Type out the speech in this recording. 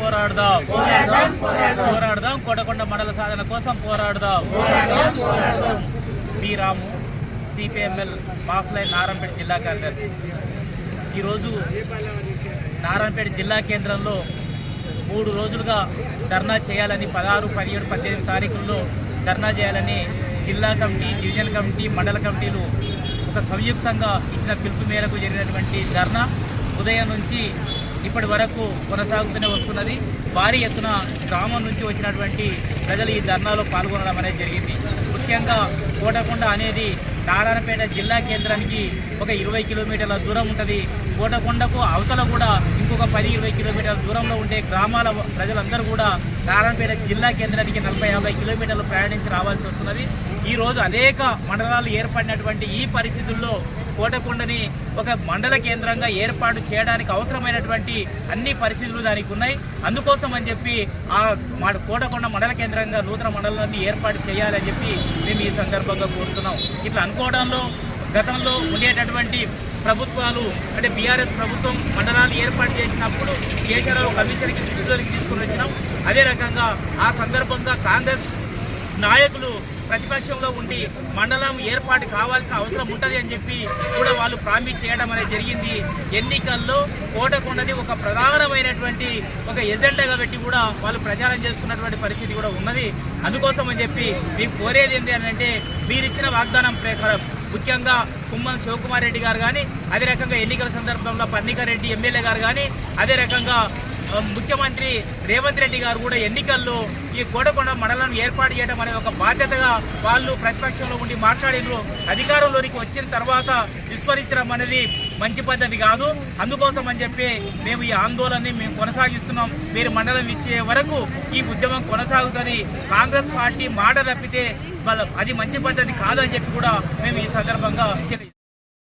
పోరాడదాం. పోరాడదాం కొడకొండ మండల సాధన కోసం పోరాడదాం. బి రాము సిపిఎంఎల్ పాస్లైన్ నారాయణపేట జిల్లా కార్యదర్శి. ఈరోజు నారాయణపేట జిల్లా కేంద్రంలో మూడు రోజులుగా ధర్నా చేయాలని పదహారు పదిహేడు పద్దెనిమిది తారీఖుల్లో ధర్నా చేయాలని జిల్లా కమిటీ డివిజన్ కమిటీ మండల కమిటీలు ఒక సంయుక్తంగా ఇచ్చిన పిలుపు మేరకు జరిగినటువంటి ధర్నా ఉదయం నుంచి ఇప్పటి వరకు కొనసాగుతూనే వస్తున్నది. భారీ ఎత్తున గ్రామం నుంచి వచ్చినటువంటి ప్రజలు ఈ ధర్నాలో పాల్గొనడం అనేది జరిగింది. ముఖ్యంగా కోటకొండ అనేది నారాయణపేట జిల్లా కేంద్రానికి ఒక ఇరవై కిలోమీటర్ల దూరం ఉంటుంది. కోటకొండకు అవతల కూడా ఇంకొక పది ఇరవై కిలోమీటర్ల దూరంలో ఉండే గ్రామాల ప్రజలందరూ కూడా నారాయణపేట జిల్లా కేంద్రానికి నలభై యాభై కిలోమీటర్లు ప్రయాణించి రావాల్సి వస్తున్నది. ఈ రోజు అనేక మండలాలు ఏర్పడినటువంటి ఈ పరిస్థితుల్లో కోటకొండని ఒక మండల కేంద్రంగా ఏర్పాటు చేయడానికి అవసరమైనటువంటి అన్ని పరిస్థితులు దానికి ఉన్నాయి. అందుకోసం అని చెప్పి ఆ మా కోటకొండ మండల కేంద్రంగా నూతన మండలాన్ని ఏర్పాటు చేయాలని చెప్పి మేము ఈ సందర్భంగా కోరుతున్నాం. ఇట్లా అనుకోవడంలో గతంలో ఉండేటటువంటి ప్రభుత్వాలు అంటే బీఆర్ఎస్ ప్రభుత్వం మండలాలు ఏర్పాటు చేసినప్పుడు కేసీఆర్ కమిషన్కి దృష్టిలోకి తీసుకుని వచ్చినాం. అదే రకంగా ఆ సందర్భంగా కాంగ్రెస్ నాయకులు ప్రతిపక్షంలో ఉండి మండలం ఏర్పాటు కావాల్సిన అవసరం ఉంటుంది అని చెప్పి కూడా వాళ్ళు ప్రామిస్ చేయడం అనేది జరిగింది. ఎన్నికల్లో కోటకొండని ఒక ప్రధానమైనటువంటి ఒక ఎజెండాగా పెట్టి కూడా వాళ్ళు ప్రచారం చేసుకున్నటువంటి పరిస్థితి కూడా ఉన్నది. అందుకోసం అని చెప్పి మీకు కోరేది ఏంటి అని అంటే మీరు ఇచ్చిన వాగ్దానం ప్రకారం ముఖ్యంగా కుమ్మం శివకుమార్ రెడ్డి గారు కానీ అదే రకంగా ఎన్నికల సందర్భంలో పర్ణికారెడ్డి ఎమ్మెల్యే గారు కానీ అదే రకంగా ముఖ్యమంత్రి రేవంత్ రెడ్డి గారు కూడా ఎన్నికల్లో ఈ కోటకొండ మండలం ఏర్పాటు చేయడం అనేది ఒక బాధ్యతగా వాళ్ళు ప్రతిపక్షంలో ఉండి మాట్లాడినరు. అధికారంలోనికి వచ్చిన తర్వాత విస్మరించడం అనేది మంచి పద్ధతి కాదు. అందుకోసం అని చెప్పి మేము ఈ ఆందోళనని మేము కొనసాగిస్తున్నాం. మీరు మండలం ఇచ్చే వరకు ఈ ఉద్యమం కొనసాగుతుంది. కాంగ్రెస్ పార్టీ మాట తప్పితే అది మంచి పద్ధతి కాదని చెప్పి కూడా మేము ఈ సందర్భంగా